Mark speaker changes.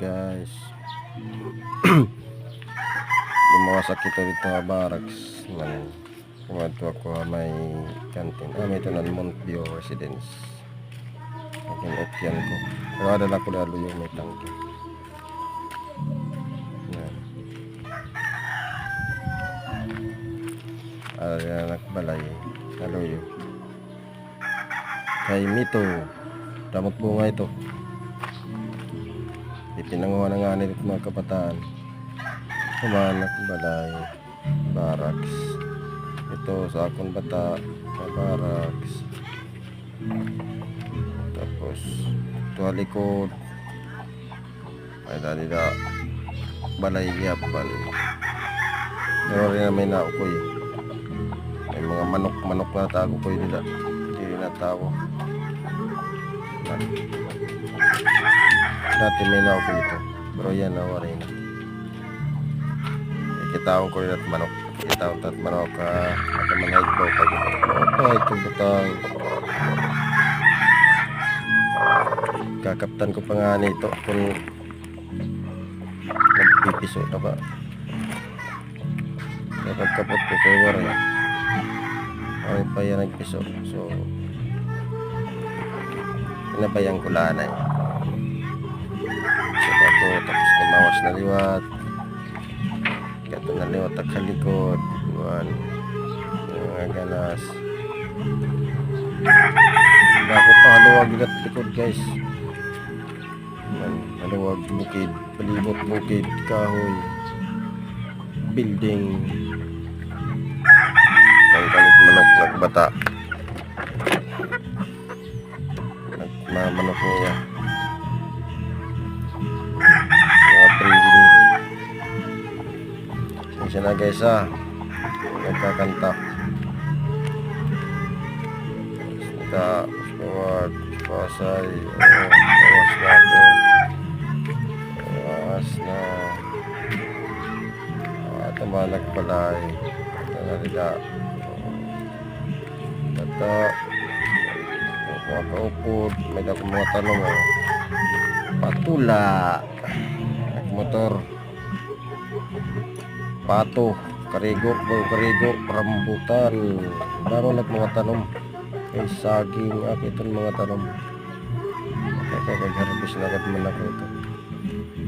Speaker 1: guys. Lumawasak kita dito nga barracks man kumadto ako may kantin ah may ito ng Montview Residence. Aking opyan ko pero adala ko lalo yung may tangke. Yan. Ada nakbalay lalo yun kay Mito. Damot bunga ito Ipinanguha na nga nila mga kabataan. Kumanak, balay, barracks. Ito sa akong bata, barracks. Tapos, ito halikod. Ay dali na, balay yapan. Pero rin na may naukoy. May mga manok-manok na tago ko nila. Hindi rin na tao. Dati may nauko ito. Pero yan, nawari na. Ikitaon ko rin at manok. Ikitaon at manok. Ah, nakamanahig ba pag Opa, ito butang. Kakaptan ko pa nga nito kung nagpipiso na ba. Kaya pagkapot ko kay Waray. Waray pa yan nagpiso. So, pinabayang ko lanay. Tapos lumawas na liwat. Gato na liwat ang kalikod. Iwan. Yung mga ganas. Bakit pa haluwag ikat likod guys. Yan, haluwag bukid. Palibot bukid. Kahoy. Building. Ang kalit manok nagbata. Nagmamanok niya. Pasensya na guys ha nagkakanta. Ika Squad. Pasay. Oh, Awas na ako Awas na. At malag palay Ito na nila Ito Mga kaupod May tanong oh. Patula. Motor pato karigo bago karigo rambutan. Bago nag mga tanom. Kay saging akiton mga tanom. Kaya kagharapis na agad man ako ito